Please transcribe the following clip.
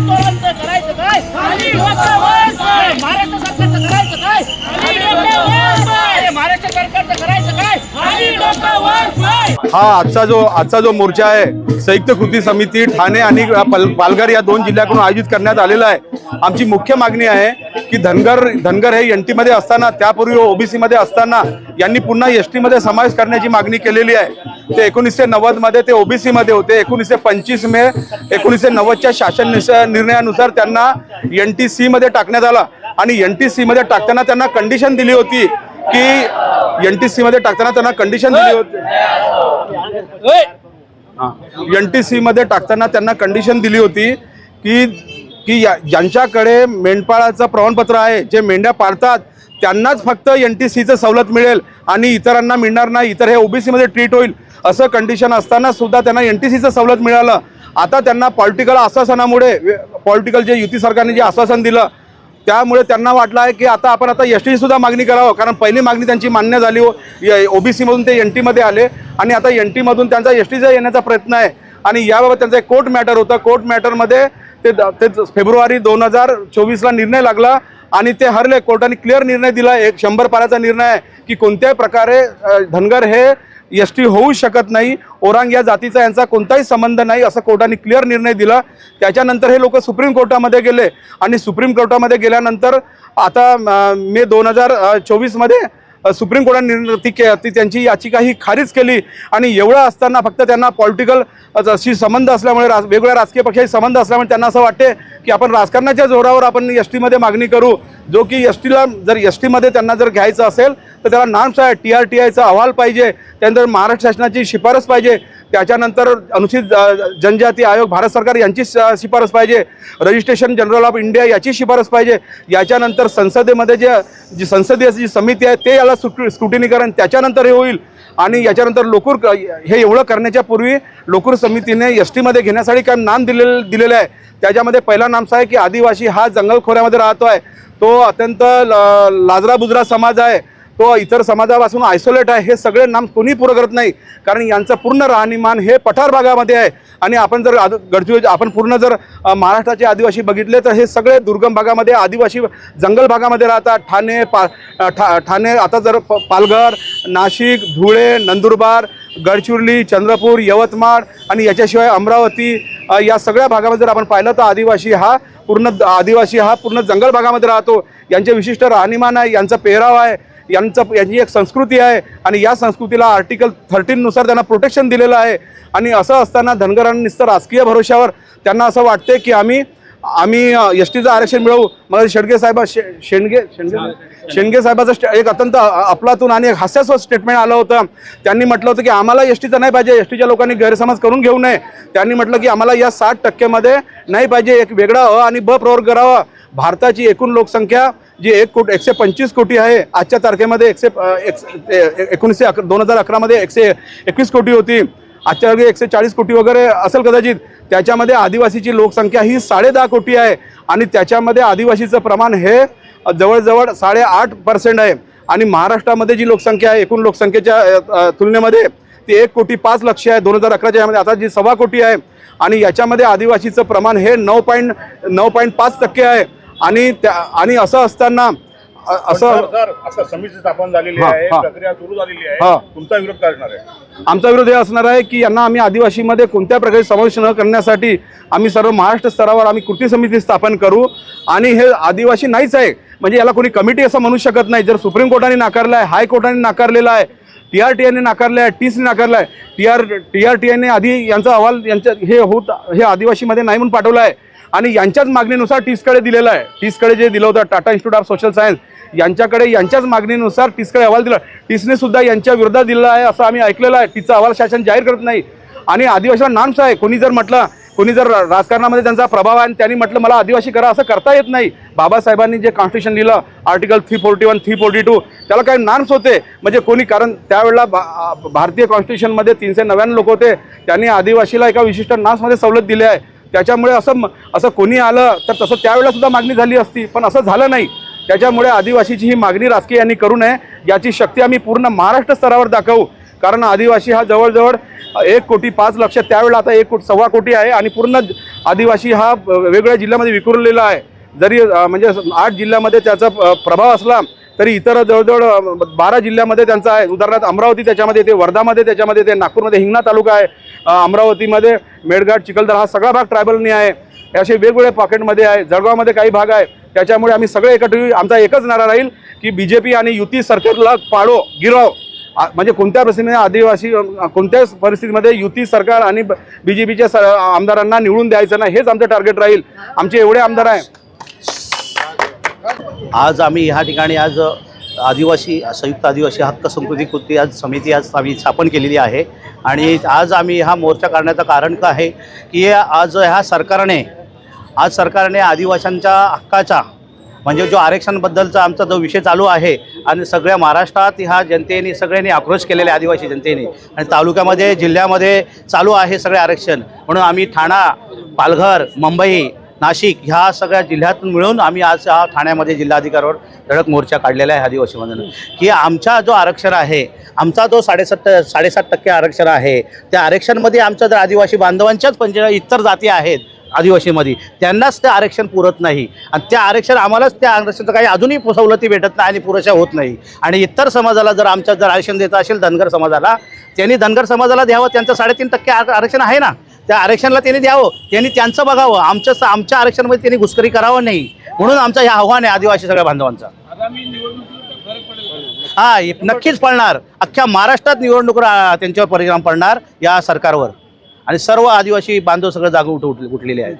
આંદોલન કરાય શકાય. મારે તો हा आजचा जो आजचा जो मोर्चा आहे संयुक्त कृती समिती ठाणे आणि पालघर या दोन जिल्ह्याकडून आयोजित करण्यात आलेला आहे. आमची मुख्य मागणी आहे की धनगर धनगर हे एनमध्ये असताना त्यापूर्वी ओबीसी मध्ये असताना यांनी पुन्हा एसमध्ये समावेश करण्याची मागणी केलेली आहे. ते एकोणीसशे नव्वदमध्ये ते ओबीसी मध्ये होते. एकोणीसशे पंचवीस मे एकोणीसशे नव्वदच्या शासन निर्णयानुसार त्यांना एन टी सीमध्ये टाकण्यात आलं. आणि एन टी सी मध्ये टाकताना त्यांना कंडिशन दिली होती की एन टी सीमध्ये टाकताना त्यांना कंडिशन दिली होती. एन टी सीमध्ये टाकताना त्यांना कंडिशन दिली होती की की या- ज्यांच्याकडे मेंढपाळाचं प्रमाणपत्र आहे जे मेंढ्या पाळतात त्यांनाच फक्त एन टी सीचं सवलत मिळेल आणि इतरांना मिळणार नाही इतर हे ओबीसीमध्ये ट्रीट होईल असं कंडिशन असताना सुद्धा त्यांना एन टी सीचं सवलत मिळालं. आता त्यांना पॉलिटिकल आश्वासनामुळे पॉलिटिकल जे युती सरकारने जे आश्वासन दिलं त्यामुळे त्यांना वाटलं आहे की आता आपण आता एस टी सुद्धा मागणी करावं कारण पहिली मागणी त्यांची मान्य झाली हो. ओबीसीमधून ते एन टीमध्ये आले आणि आता एन टीमधून त्यांचा एस टीचा येण्याचा प्रयत्न आहे. आणि याबाबत त्यांचा एक कोर्ट मॅटर होता. कोर्ट मॅटरमध्ये ते ते फेब्रुवारी दोन हजार चोवीसला निर्णय लागला आणि ते हरले. कोर्टाने क्लिअर निर्णय दिला. एक शंभर पाराचा निर्णय आहे की कोणत्याही प्रकारे धनगर हे एस टी होऊ शकत नाही. ओरांग या जातीचा यांचा कोणताही संबंध नाही असं कोर्टाने क्लिअर निर्णय दिला. त्याच्यानंतर हे लोक सुप्रीम कोर्टामध्ये गेले. आणि सुप्रीम कोर्टामध्ये गेल्यानंतर आता मे दोन हजार चोवीसमध्ये सुप्रीम कोर्टाने ती के- ती त्यांची याचिका ही खारिज केली आणि एवढं असताना फक्त त्यांना पॉलिटिकल जशी संबंध असल्यामुळे राज वेगवेगळ्या राजकीय पक्षाशी संबंध असल्यामुळे त्यांना असं वाटते की आपण राजकारणाच्या जोरावर आपण एस टीमध्ये मागणी करू. जो की एस टीला जर एस टीमध्ये त्यांना जर घ्यायचं असेल तर त्याला नाम आहे टी आर टी आयचा अहवाल पाहिजे. त्यानंतर महाराष्ट्र शासनाची शिफारस पाहिजे त्याच्यानंतर अनुसूचित जनजाती आयोग भारत सरकार यांची शिफारस पाहिजे. रजिस्ट्रेशन जनरल ऑफ इंडिया याची शिफारस पाहिजे. याच्यानंतर संसदेमध्ये जे जी संसदीय जी समिती आहे ते याला स्क्रुटिनी करण त्याच्यानंतर हे होईल. आणि याच्यानंतर लोकूर क- हे एवढं करण्याच्या पूर्वी लोकूर समितीने एस टीमध्ये घेण्यासाठी काय नाम दिलेलं दिलेलं आहे. त्याच्यामध्ये पहिला नामसा आहे की आदिवासी हा जंगल खोऱ्यामध्ये राहतो आहे. तो अत्यंत ल- लाजरा बुजरा समाज आहे. तो इतर समाजापासून आयसोलेट आहे हे सगळे नाम कोणी पुरं करत नाही. कारण यांचं पूर्ण राहणीमान हे पठार भागामध्ये आहे. आणि आपण जर आद- गडचिरोली आपण पूर्ण जर महाराष्ट्राचे आदिवासी बघितले तर हे सगळे दुर्गम भागामध्ये आदिवासी जंगल भागामध्ये राहतात. ठाणे पा ठा ठाणे आता जर प पालघर नाशिक धुळे नंदुरबार गडचिरोली चंद्रपूर यवतमाळ आणि याच्याशिवाय अमरावती या सगळ्या भागामध्ये जर आपण पाहिलं तर आदिवासी हा पूर्ण आदिवासी हा पूर्ण जंगल भागामध्ये राहतो. यांचे विशिष्ट राहणीमान आहे यांचा पेहराव आहे. यांचं यांची एक संस्कृती आहे आणि या संस्कृतीला आर्टिकल थर्टीननुसार त्यांना प्रोटेक्शन दिलेलं आहे. आणि असं असताना धनगरांनी नुसतं राजकीय भरोश्यावर त्यांना असं वाटते की आम्ही आम्ही एस टीचं आरक्षण मिळवू. मग शेडगे साहेबा शे शेंडगे शेंडगे शेंडगे साहेबाचं एक अत्यंत अ- अफलातून आणि एक हास्यास्पद स्टेटमेंट आलं होतं. त्यांनी म्हटलं होतं की आम्हाला एस टीचं नाही पाहिजे एस टीच्या लोकांनी गैरसमज करून घेऊ नये. त्यांनी म्हटलं की आम्हाला या साठ टक्केमध्ये नाही पाहिजे एक वेगळा अ आणि ब प्रवर्ग करावा. भारताची एकूण लोकसंख्या जी एक कोटी एकशे पंचवीस कोटी आहे आजच्या तारखेमध्ये एकशे एक- एकोणीसशे अकरा दोन हजार अकरामध्ये एकशे एकवीस कोटी होती. आजच्या वेळी एकशे चाळीस कोटी वगैरे असेल कदाचित. त्याच्यामध्ये आदिवासीची लोकसंख्या ही साडे दहा कोटी आहे आणि त्याच्यामध्ये आदिवासीचं प्रमाण हे जवळजवळ साडेआठ पर्सेंट आहे. आणि महाराष्ट्रामध्ये जी लोकसंख्या आहे एकूण लोकसंख्येच्या तुलनेमध्ये ती एक कोटी पाच लक्ष आहे. दोन हजार अकराच्या यामध्ये आता जी सव्वा कोटी आहे आणि याच्यामध्ये आदिवासीचं प्रमाण हे नऊ पॉईंट नऊ पॉईंट पाच टक्के आहे. आणि त्या आणि असं असताना असं समिती स्थापन झालेली आहे. प्रक्रिया सुरू झालेली. आहे. तुमचा विरोध करणार आहे. आमचा विरोध हे असणार आहे की यांना आम्ही आदिवासीमध्ये कोणत्या प्रकारे समावेश न करण्यासाठी आम्ही सर्व महाराष्ट्र स्तरावर आम्ही कृती समिती स्थापन करू. आणि हे आदिवासी नाहीच आहे. म्हणजे याला कोणी कमिटी असं म्हणू शकत नाही. जर सुप्रीम कोर्टाने नाकारलं आहे हायकोर्टाने नाकारलेलं आहे टी आर टी आयने नाकारलं आहे टीसने नाकारलं आहे T R T R T आयने आधी यांचा अहवाल यांच्या हे होत हे आदिवासीमध्ये नाही म्हणून पाठवलं आहे. आणि यांच्याच मागणीनुसार टीसकडे दिलेलं आहे. टीसकडे जे दिलं होतं Tata Institute of Social Science यांच्याकडे यांच्याच मागणीनुसार टीसकडे अहवाल दिला. टीसने सुद्धा यांच्या विरोधात दिलेला आहे असं आम्ही ऐकलेलं आहे. टीचा अहवाल शासन जाहीर करत नाही. आणि आदिवासीला नाम्स आहे कोणी जर म्हटलं कोणी जर राजकारणामध्ये त्यांचा प्रभाव आहे आणि त्यांनी म्हटलं मला आदिवासी करा असं करता येत नाही. बाबासाहेबांनी जे कॉन्स्टिट्यूशन लिहिलं article three forty one three forty two त्याला काही नाम्स होते. म्हणजे कोणी कारण त्यावेळेला भा भारतीय कॉन्स्टिट्यूशनमध्ये तीनशे नव्याण्णव लोक होते. त्यांनी आदिवासीला एका विशिष्ट नाम्समध्ये सवलत दिली आहे. त्याच्यामुळे असं असं कोणी आलं तर तसं त्यावेळेलासुद्धा मागणी झाली असती पण असं झालं नाही. त्याच्यामुळे आदिवासीची ही मागणी राजकीयांनी करू नये. याची शक्ती आम्ही पूर्ण महाराष्ट्र स्तरावर दाखवू. कारण आदिवासी हा जवळजवळ एक कोटी पाच लक्ष त्यावेळेला आता एक कोटी सव्वा कोटी आहे आणि पूर्ण आदिवासी हा वेगवेगळ्या जिल्ह्यामध्ये विखुरलेला आहे. जरी म्हणजे आठ जिल्ह्यामध्ये त्याचा प्रभाव असला तरी इतर जवळजवळ बारा जिल्ह्यामध्ये त्यांचा आहे. उदाहरणार्थ अमरावती त्याच्यामध्ये येते वर्धामध्ये त्याच्यामध्ये येते नागपूरमध्ये हिंगणा तालुका आहे अमरावतीमध्ये मेळघाट चिखलदरा हा सगळा भाग ट्रायबलनी आहे. असे वेगवेगळ्या पॉकेटमध्ये आहे जळगावमध्ये काही भाग आहे. त्याच्यामुळे आम्ही सगळे एकत्र आमचा एकच नारा राहील की बी जे पी आणि युती सरकारला पाडो गिराव. आ- म्हणजे कोणत्या परिस्थितीने आदिवासी कोणत्याच परिस्थितीमध्ये युती सरकार आणि बी जे पीच्या स आमदारांना निवडून द्यायचं नाही हेच आमचं टार्गेट राहील. आमचे एवढे आमदार आहे आज आम्ही ह्या ठिकाणी आज आदिवासी संयुक्त आदिवासी हक्क संस्कृती कृती आज समिती आज आम्ही स्थापन केलेली आहे. आणि आज आम्ही हा मोर्चा काढण्याचं कारण काय आहे की आज ह्या सरकारने आज सरकारने आदिवाशांच्या हक्काचा म्हणजे जो आरक्षणबद्दलचा आमचा जो विषय चालू आहे आणि सगळ्या महाराष्ट्रात ह्या जनतेने सगळ्यांनी आक्रोश केलेला आहे आदिवासी जनतेने आणि तालुक्यामध्ये जिल्ह्यामध्ये चालू आहे सगळे आरक्षण. म्हणून आम्ही ठाणा पालघर मुंबई नाशिक ह्या सगळ्या जिल्ह्यातून मिळून आम्ही आज हा ठाण्यामध्ये जिल्हाधिकाऱ्यावर धडक मोर्चा काढलेला आहे आदिवासीमधून. की आमचा जो आरक्षण आहे आमचा जो साडेसात साडेसात टक्के आरक्षण आहे त्या आरक्षणमध्ये आमच्या जर आदिवासी बांधवांच्याच पंच इतर जाती आहेत आदिवासीमध्ये त्यांनाच ते आरक्षण पुरत नाही. आणि त्या आरक्षण आम्हालाच त्या आरक्षणाचं काही अजूनही सवलती भेटत नाही आणि पुरेशा होत नाही. आणि इतर समाजाला जर आमच्या जर आरक्षण देत असेल धनगर समाजाला त्यांनी धनगर समाजाला द्यावं त्यांचं साडेतीन टक्के आर- आरक्षण आहे ना? त्या आरक्षणाला त्यांनी द्यावं. त्यांनी त्यांचं बघावं. आमच्या आमच्या आरक्षणामध्ये त्यांनी घुसखोरी करावं नाही. म्हणून आमचं हे आव्हान आहे आदिवासी सगळ्या बांधवांचा. हा नक्कीच पडणार. अख्ख्या महाराष्ट्रात निवडणूक त्यांच्यावर परिणाम पडणार या सरकारवर. आणि सर्व आदिवासी बांधव सगळं जागं उठ उठले- उठलेले आहेत.